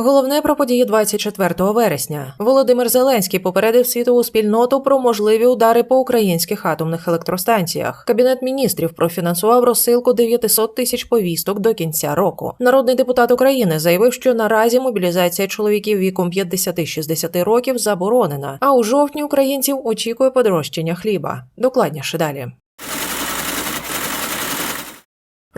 Головне про події 24 вересня. Володимир Зеленський попередив світову спільноту про можливі удари по українських атомних електростанціях. Кабінет міністрів профінансував розсилку 900 тисяч повісток до кінця року. Народний депутат України заявив, що наразі мобілізація чоловіків віком 50-60 років заборонена. А у жовтні українців очікує подорожчання хліба. Докладніше далі.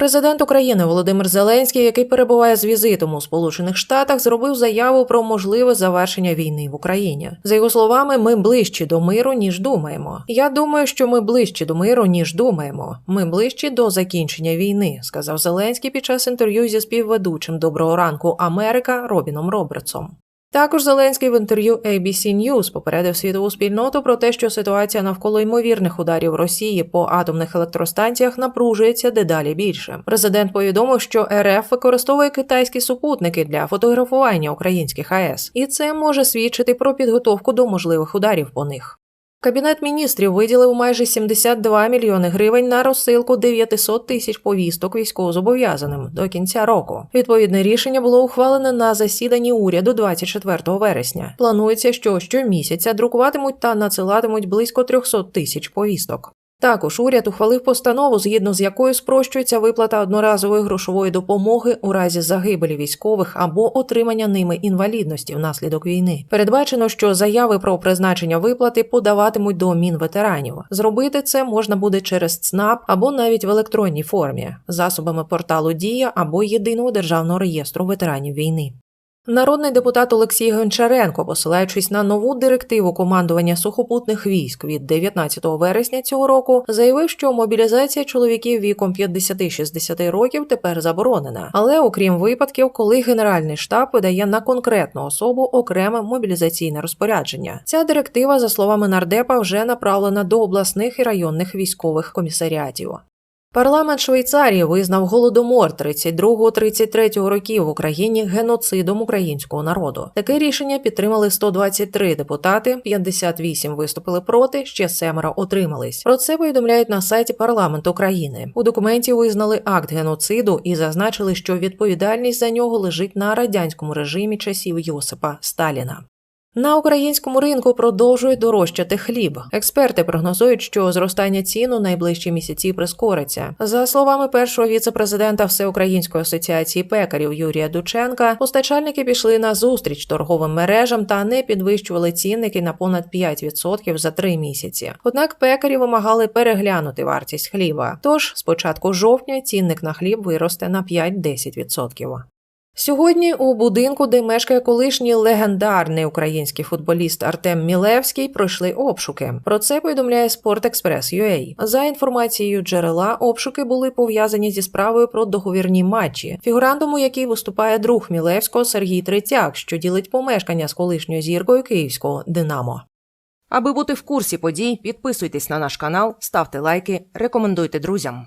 Президент України Володимир Зеленський, який перебуває з візитом у Сполучених Штатах, зробив заяву про можливе завершення війни в Україні. За його словами, ми ближчі до миру ніж думаємо. Я думаю, що ми ближчі до миру ніж думаємо. Ми ближчі до закінчення війни, сказав Зеленський під час інтерв'ю зі співведучим Доброго ранку Америка Робіном Робертсом. Також Зеленський в інтерв'ю ABC News попередив світову спільноту про те, що ситуація навколо ймовірних ударів Росії по атомних електростанціях напружується дедалі більше. Президент повідомив, що РФ використовує китайські супутники для фотографування українських АЕС, і це може свідчити про підготовку до можливих ударів по них. Кабінет міністрів виділив майже 72 мільйони гривень на розсилку 900 тисяч повісток військовозобов'язаним до кінця року. Відповідне рішення було ухвалене на засіданні уряду 24 вересня. Планується, що щомісяця друкуватимуть та надсилатимуть близько 300 тисяч повісток. Також уряд ухвалив постанову, згідно з якою спрощується виплата одноразової грошової допомоги у разі загибелі військових або отримання ними інвалідності внаслідок війни. Передбачено, що заяви про призначення виплати подаватимуть до мінветеранів. Зробити це можна буде через ЦНАП або навіть в електронній формі, засобами порталу Дія або єдиного державного реєстру ветеранів війни. Народний депутат Олексій Гончаренко, посилаючись на нову директиву командування сухопутних військ від 19 вересня цього року, заявив, що мобілізація чоловіків віком 50-60 років тепер заборонена. Але окрім випадків, коли Генеральний штаб видає на конкретну особу окреме мобілізаційне розпорядження. Ця директива, за словами нардепа, вже направлена до обласних і районних військових комісаріатів. Парламент Швейцарії визнав голодомор 32-33 років в Україні геноцидом українського народу. Таке рішення підтримали 123 депутати, 58 виступили проти, ще семеро отримались. Про це повідомляють на сайті парламенту країни. У документі визнали акт геноциду і зазначили, що відповідальність за нього лежить на радянському режимі часів Йосипа Сталіна. На українському ринку продовжує дорожчати хліб. Експерти прогнозують, що зростання цін у найближчі місяці прискориться. За словами першого віце-президента Всеукраїнської асоціації пекарів Юрія Дученка, постачальники пішли на зустріч торговим мережам та не підвищували цінники на понад 5% за три місяці. Однак пекарі вимагали переглянути вартість хліба. Тож з початку жовтня цінник на хліб виросте на 5-10%. Сьогодні у будинку, де мешкає колишній легендарний український футболіст Артем Мілевський, пройшли обшуки. Про це повідомляє Sportexpress.ua. За інформацією джерела, обшуки були пов'язані зі справою про договірні матчі, фігурантом у якій виступає друг Мілевського Сергій Третяк, що ділить помешкання з колишньою зіркою київського Динамо. Аби бути в курсі подій, підписуйтесь на наш канал, ставте лайки, рекомендуйте друзям.